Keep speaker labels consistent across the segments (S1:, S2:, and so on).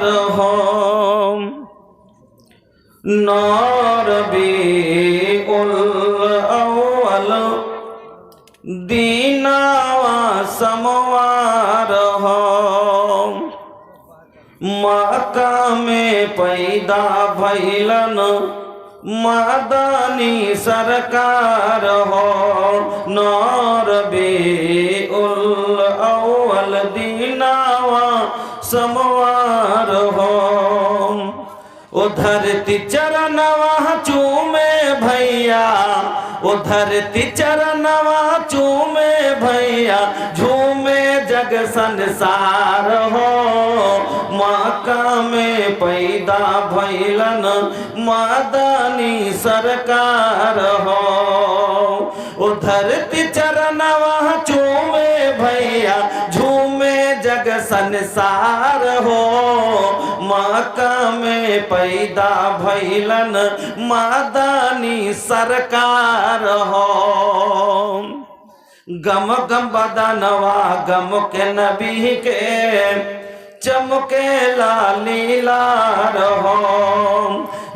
S1: আদহম। নরবি উল আউয়াল, দিনা সমওয়ার হম মাকা মে পৈদা ভৈলন মাদানি সরকার হো নরবি উল আউয়াল, দিনা সমওয়ার ओ धरती चरणवा चूमे भैया। ओ धरती चरणवा चूमे भैया। झूमे जग संसार हो। माका में पैदा भैलन, मादानी सरकार हो। ओ धरती चरणवा चूमे भैया। झूमे जग संसार हो। माका में पैदा भैलन मादानी सरकार हो। गम गम बदनवा, गम के नबी के चमके लालीला रहो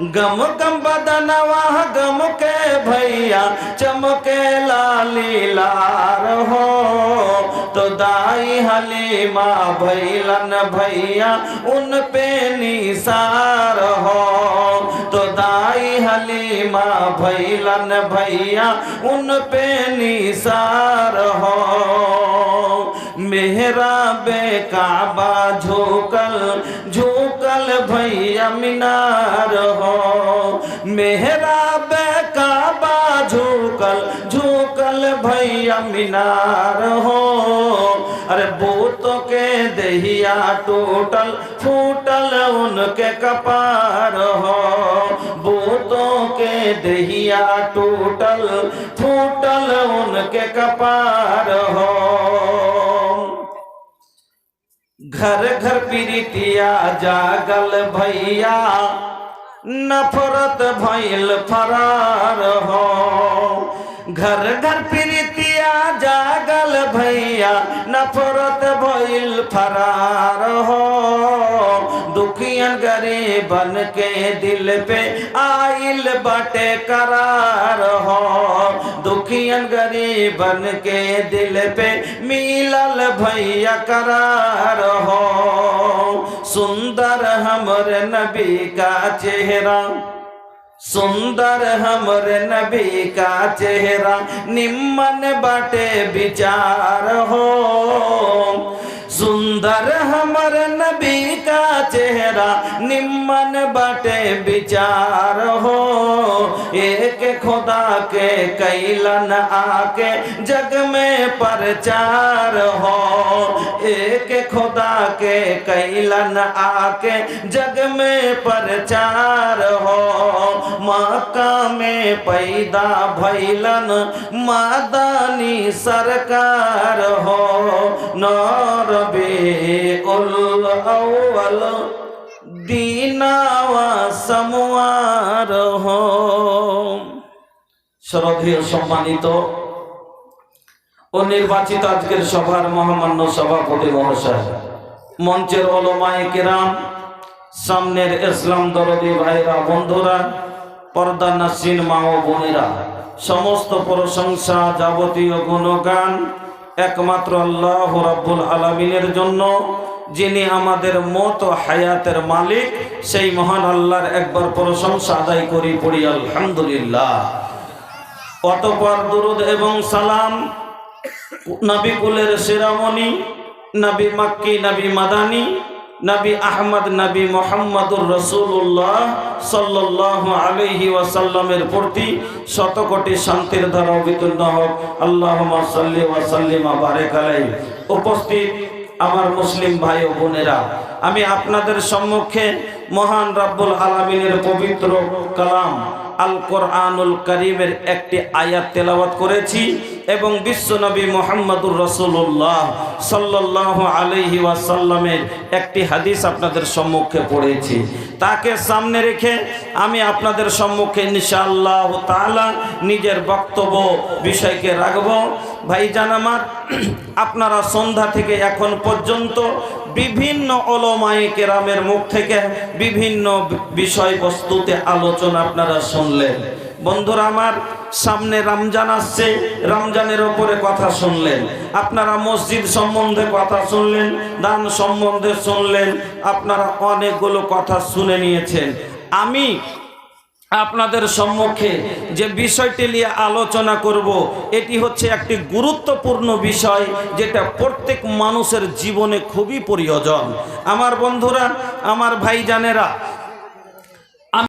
S1: गम गम बदनवा, गम के भैया चमके लालीला रहो तो दाई हलीमा भैलन भैया, उन पे निसार हो। तो दाई हलीमा भैलन भैया, उन पे निसार हो। मेहरा बेकाबा झोकल झोकल भैया मीनार हो। मेहरा मीनार हो। अरे बोतो के दहिया टूटल, फूटल उनके कपार हो। बोतों के दहिया टूटल, फूटल उनके कपार हो। घर घर पीरितिया जागल भैया, नफरत भइल फरार हो। घर घर पीरितिया जागल भैया, नफरत भइल फरार हो। दुखियन गरीबन के दिल पे आइल बटे करार हो। दुखियन गरीबन के दिल पे मिलल भैया करार हो। सुंदर हमर नबी का चेहरा सुंदर हमर नबी का चेहरा निम्मन बाटे विचार हो। सुंदर हमर नबी का चेहरा निम्मन बाटे विचार हो। एक खुदा के कैलन आके जग में प्रचार हो। एक खुदा के कैलन आके जग में प्रचार हो मक्का में पैदा भैलन मादानी सरकार हो नौरबे उल अव्वल दीनावा সমুয়ার हो শ্রদ্ধেয় সম্মানিত ও নির্বাচিত আজকের সভার মহামান্য সভাপতি মহাশয় মঞ্চের ওলমায়ে কেরাম সামনের ইসলাম দরদি ভাইরা বন্ধুরা পর্দা নাসিন মা ও বোনেরা, সমস্ত প্রশংসা যাবতীয় গুণগান একমাত্র আল্লাহ রাব্বুল আলামিনের জন্য, যিনি আমাদের মত হায়াতের মালিক, সেই মহান আল্লাহর একবার প্রশংসা আদায় করি, পড়ি আলহামদুলিল্লাহ। অতপর দুরুদ এবং সালাম নবী কুলের নাবি মাক্কি, নাবি মাদানী নবী আহমদ, নবী মোহাম্মদুর রসুল্লাহ সাল্লাহ আলহি ওয়াসাল্লামের প্রতি শতকোটি শান্তির ধারা অবিতীর্ণ হোক। আল্লাহ সাল্লি ওয়াসাল্লিমা বারেক আলাই উপস্থিত আমার মুসলিম ভাই ও বোনেরা, আমি আপনাদের সম্মুখে মহান রাব্বুল আলমিনের পবিত্র কালাম আল কোরআনুল করিমের একটি আয়াত তেলাওয়াত করেছি এবং বিশ্বনবী মোহাম্মদুর রসুল্লাহ সাল্লাহ আলহি ওয়াসাল্লামের একটি হাদিস আপনাদের সম্মুখে পড়েছি। তাকে সামনে রেখে আমি আপনাদের সম্মুখে ইনশাআল্লাহ তালা নিজের বক্তব্য বিষয়কে রাখব। ভাইজান আমার, আপনারা সন্ধ্যা থেকে এখন পর্যন্ত বিভিন্ন অলমায়ে কেরামের মুখ থেকে বিভিন্ন বিষয়বস্তুতে আলোচনা আপনারা শুনলেন বন্ধুরা, আমার সামনে রমজান আসছে, রমজানের ওপরে কথা শুনলেন। আপনারা মসজিদ সম্বন্ধে কথা শুনলেন, দান সম্বন্ধে শুনলেন, আপনারা অনেকগুলো কথা শুনে নিয়েছেন। আমি আপনাদের সম্মুখে যে বিষয়টি নিয়ে আলোচনা করব, এটি হচ্ছে একটি গুরুত্বপূর্ণ বিষয় যেটা প্রত্যেক মানুষের জীবনে খুবই প্রয়োজন। আমার বন্ধুরা, আমার ভাইজানেরা